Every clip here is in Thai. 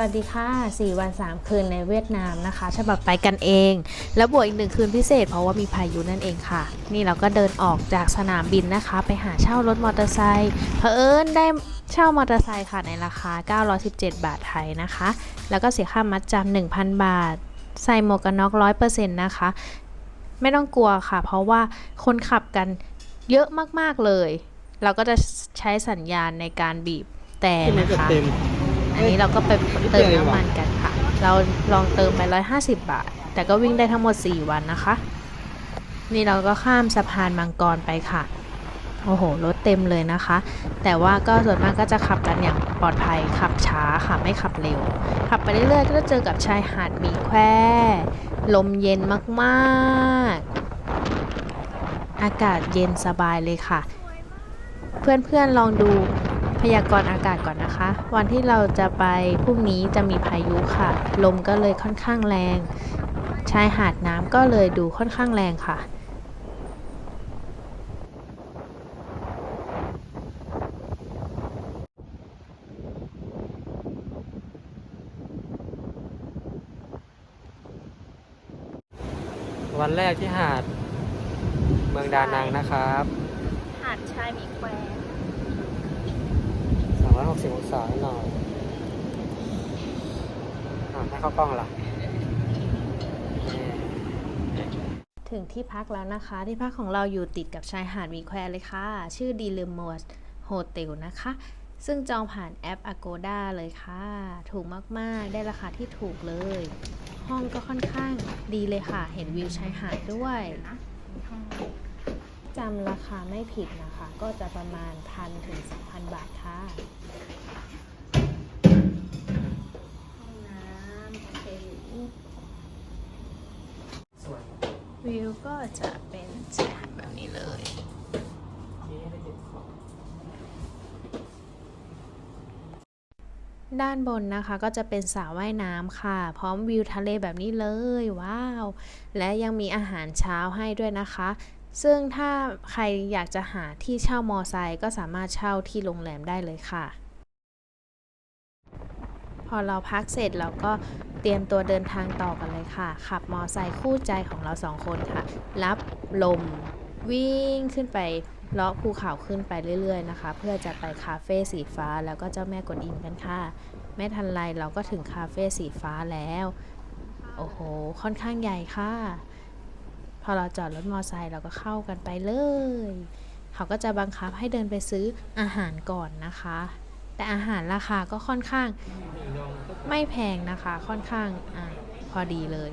วัสดีค่ะ 4 วัน 3 คืนในเวียดนามนะคะ ฉบับไปกันเอง แล้วบวกอีกหนึ่งคืนพิเศษเพราะว่ามีพายุนั่นเองค่ะ นี่เราก็เดินออกจากสนามบินนะคะ ไปหาเช่ารถมอเตอร์ไซค์เผอิญได้เช่ามอเตอร์ไซค์ค่ะในราคา 917 บาทไทยนะคะ แล้วก็เสียค่ามัดจำ1,000 บาท ใส่หมวกกันน็อก100%นะคะ ไม่ต้องกลัวค่ะ เพราะว่าคนขับกันเยอะมากๆเลย เราก็จะใช้สัญญาณในการบีบแต่นะคะ อันนี้เราก็ไปเติมน้ำมันกันค่ะ เราลองเติมไป 150 บาท แต่ก็วิ่งได้ทั้งหมด 4 วันนะคะ นี่เราก็ข้ามสะพานมังกรไปค่ะ โอ้โห รถเต็มเลยนะคะ แต่ว่าก็ส่วนมากก็จะขับกันอย่างปลอดภัย ขับช้าค่ะ ไม่ขับเร็ว ขับไปเรื่อยๆ ก็จะเจอกับชายหาดมีแควลมเย็นมากๆ อากาศเย็นสบายเลยค่ะ เพื่อนๆ ลองดู พยากรณ์อากาศก่อนนะคะ วันที่เราจะไปพรุ่งนี้จะมีพายุค่ะ ลมก็เลยค่อนข้างแรง ชายหาดน้ำก็เลยดูค่อนข้างแรงค่ะวันแรกที่หาดเมืองดานังนะครับ หาดชายหมีแคว 60องศาหน่อยอะให้เข้ากล้องหรอนี่ถึงที่พักแล้วนะคะ ที่พักของเราอยู่ติดกับชายหาดหมีแควเลยค่ะ ชื่อดีเลมอสโฮเทลนะคะ ซึ่งจองผ่านแอป Agoda เลยค่ะ ถูกมาก ๆ ได้ราคาที่ถูกเลย ห้องก็ค่อนข้างดีเลยค่ะ เห็นวิวชายหาดด้วย จำราคาไม่ผิดนะคะ ก็จะประมาณพันถึง2,000บาทค่ะห้องน้ำโอเคสวยวิวก็จะเป็นชายหาดแบบนี้เลยนี่ได้เก็บของด้านบนนะคะก็จะเป็นสระว่ายน้ำค่ะ พร้อมวิวทะเลแบบนี้เลย ว้าว และยังมีอาหารเช้าให้ด้วยนะคะ ซึ่งถ้าใครอยากจะหาที่เช่ามอไซค์ก็สามารถเช่าที่โรงแรมได้เลยค่ะ พอเราพักเสร็จเราก็เตรียมตัวเดินทางต่อกันเลยค่ะ ขับมอไซค์คู่ใจของเราสองคนค่ะ รับลมวิ่งขึ้นไปเลาะภูเขาขึ้นไปเรื่อยๆนะคะ เพื่อจะไปคาเฟ่สีฟ้าแล้วก็เจ้าแม่กวนอิมกันค่ะ ไม่ทันไรเราก็ถึงคาเฟ่สีฟ้าแล้ว โอ้โห ค่อนข้างใหญ่ค่ะ พอเราจอดรถมอไซค์เราก็เข้ากันไปเลย เขาก็จะบังคับให้เดินไปซื้ออาหารก่อนนะคะ แต่อาหารราคาก็ค่อนข้างไม่แพงนะคะ ค่อนข้างอพอดีเลย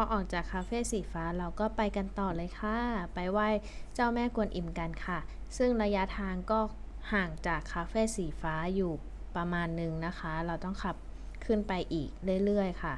อว่าพอออกจากคาเฟ่สีฟ้าเราก็ไปกันต่อเลยค่ะ ไปไหว้เจ้าแม่กวนอิมกันค่ะ ซึ่งระยะทางก็ห่างจากคาเฟ่สีฟ้าอยู่ประมาณหนึ่งนะคะ เราต้องขับขึ้นไปอีกเรื่อยๆค่ะ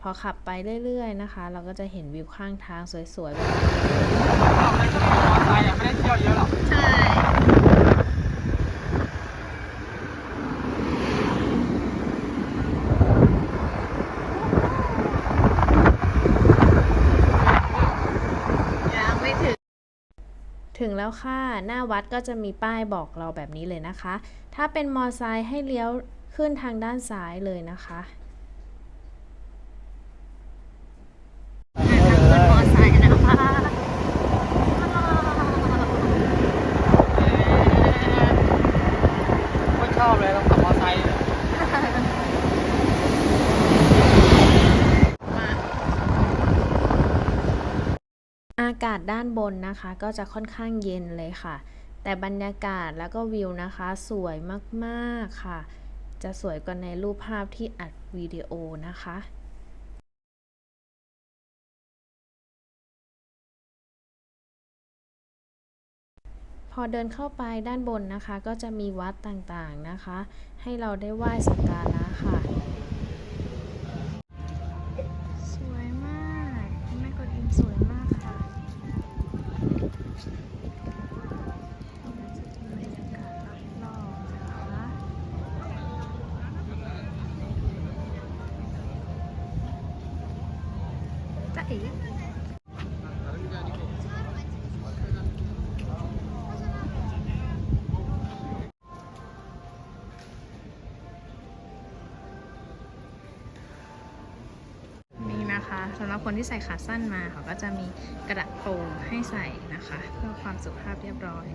พอขับไปเรื่อย ๆ นะคะ เราก็จะเห็นวิวข้างทางสวยๆแบบนี้ไปยังไม่ได้เที่ยวเยอะหรอก ใช่ ยังไม่ถึง ถึงแล้วค่ะ หน้าวัดก็จะมีป้ายบอกเราแบบนี้เลยนะคะ ถ้าเป็นมอไซค์ให้เลี้ยวขึ้นทางด้านซ้ายเลยนะคะาศด้านบนนะคะ ก็จะค่อนข้างเย็นเลยค่ะ แต่บรรยากาศแล้วก็วิวนะคะ สวยมากๆค่ะ จะสวยกว่าในรูปภาพที่อัดวิดีโอนะคะพอเดินเข้าไปด้านบนนะคะ ก็จะมีวัดต่างๆนะคะ ให้เราได้ไหว้สักการะค่ะ สำหรับคนที่ใส่ขาสั้นมาเขาก็จะมีกระโปรงให้ใส่นะคะ เพื่อความสุภาพเรียบร้อย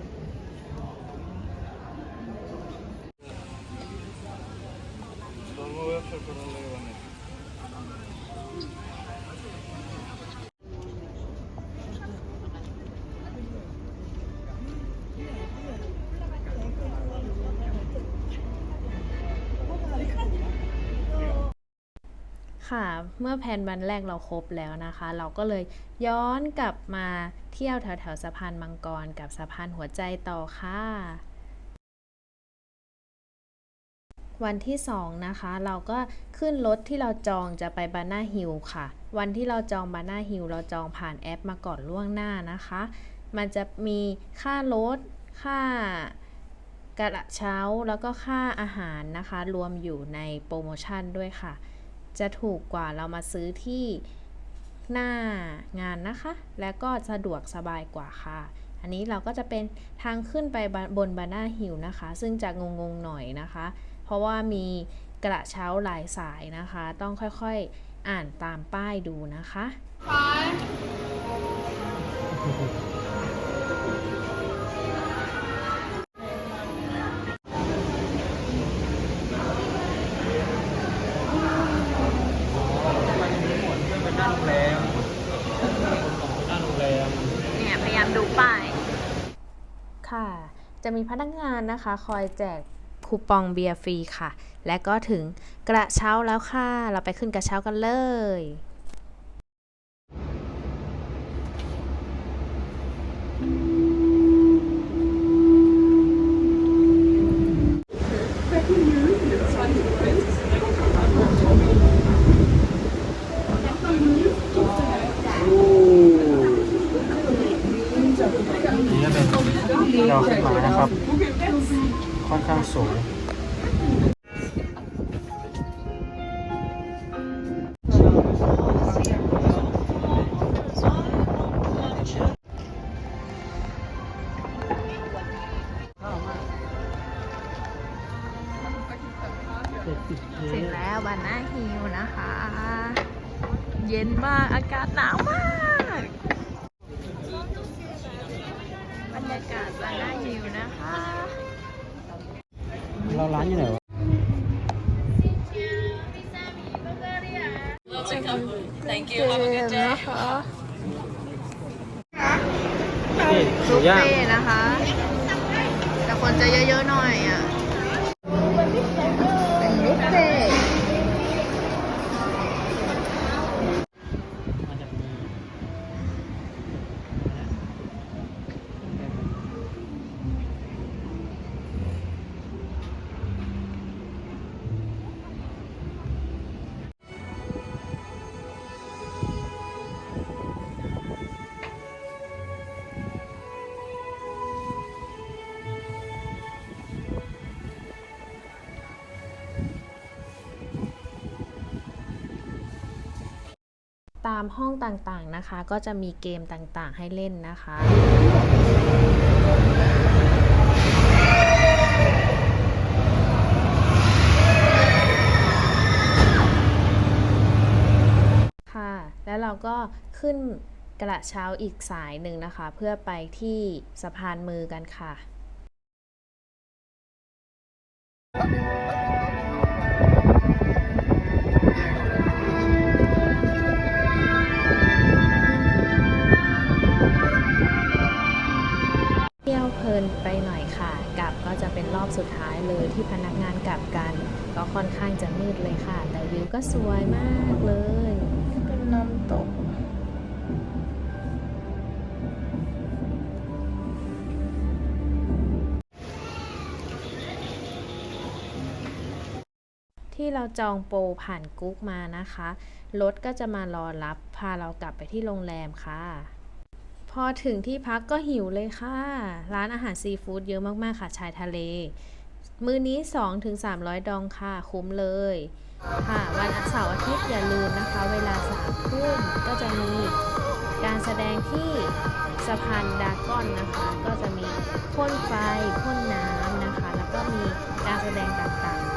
ค่ะ เมื่อแผนวันแรกเราครบแล้วนะคะ เราก็เลยย้อนกลับมาเที่ยวแถวแถวๆสะพานมังกรกับสะพานหัวใจต่อค่ะ วันที่สองนะคะ เราก็ขึ้นรถที่เราจองจะไปบานาฮิลค่ะ วันที่เราจองบานาฮิลเราจองผ่านแอปมาก่อนล่วงหน้านะคะ มันจะมีค่ารถค่ากระเช้าแล้วก็ค่าอาหารนะคะ รวมอยู่ในโปรโมชั่นด้วยค่ะ จะถูกกว่าเรามาซื้อที่หน้างานนะคะ และก็สะดวกสบายกว่าค่ะ อันนี้เราก็จะเป็นทางขึ้นไปบนบานาฮิลนะคะ ซึ่งจะงงๆหน่อยนะคะ เพราะว่ามีกระเช้าหลายสายนะคะ ต้องค่อยๆอ่านตามป้ายดูนะคะเจะมีพนักงานนะคะ คอยแจกคูปองเบียร์ฟรีค่ะ และก็ถึงกระเช้าแล้วค่ะ เราไปขึ้นกระเช้ากันเลย นี่ก็เป็นเราขึ้นมานะครับ ค่อนข้างสูง ถึงแล้วบานาฮิลนะคะ เย็นมาก อากาศหนาวมาก บรรยากาศบานาฮิลนะคะ เราร้านอยู่ไหนวะ Thank you. Have a good day. นะคะนี่หมูบุฟย่าง เฟ่ต์นะคะ แต่คนจะเยอะๆหน่อยอะ ตามห้องต่างๆนะคะ ก็จะมีเกมต่างๆให้เล่นนะคะค่ะแล้วเราก็ขึ้นกระเช้าอีกสายหนึ่งนะคะ เพื่อไปที่สะพานมือกันค่ะายเลยที่พนักงานกลับกัน ก็ค่อนข้างจะมืดเลยค่ะ แต่วิวก็สวยมากเลย เป็นน้ำตกที่เราจองโปรผ่านกุ๊กมานะคะ รถก็จะมารอรับ พาเรากลับไปที่โรงแรมค่ะ พอถึงที่พักก็หิวเลยค่ะ ร้านอาหารซีฟู้ดเยอะมาก ๆ ค่ะ ชายทะเล มือนี้ 2-300 ดองค่ะ คุ้มเลย ค่ะ วันเสาร์อาทิตย์อย่าลืมนะคะ เวลาสามทุ่มก็จะมีการแสดงที่สะพานดากอนนะคะ ก็จะมีพ่นไฟพ่นน้ำนะคะ แล้วก็มีการแสดงต่างๆ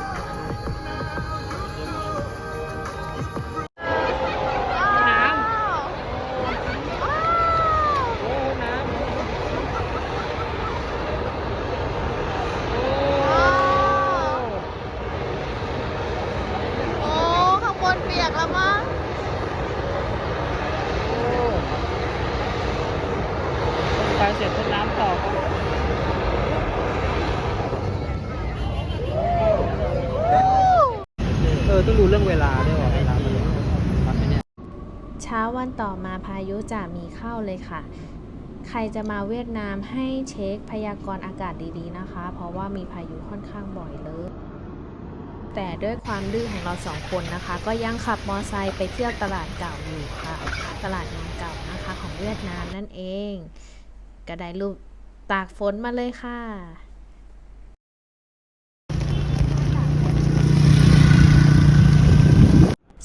ช้าวันต่อมาพายุจะมีเข้าเลยค่ะ ใครจะมาเวียดนามให้เช็คพยากรณ์อากาศดีๆนะคะ เพราะว่ามีพายุค่อนข้างบ่อยเลย แต่ด้วยความดื้อของเราสองคนนะคะ ก็ยังขับมอไซค์ไปเที่ยวตลาดเก่าอยู่ค่ะ ตลาดน้ำเก่านะคะของเวียดนามนั่นเองก็ได้รูปตากฝนมาเลยค่ะ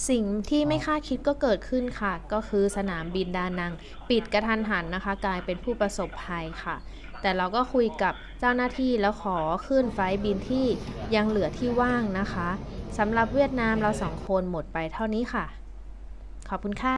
สิ่งที่ไม่คาดคิดก็เกิดขึ้นค่ะ ก็คือสนามบินดานัง ปิดกระทันหันนะคะ กลายเป็นผู้ประสบภัยค่ะ แต่เราก็คุยกับเจ้าหน้าที่แล้วขอขึ้นไฟล์บินที่ยังเหลือที่ว่างนะคะสำหรับเวียดนามเราสองคนหมดไปเท่านี้ค่ะ ขอบคุณค่ะ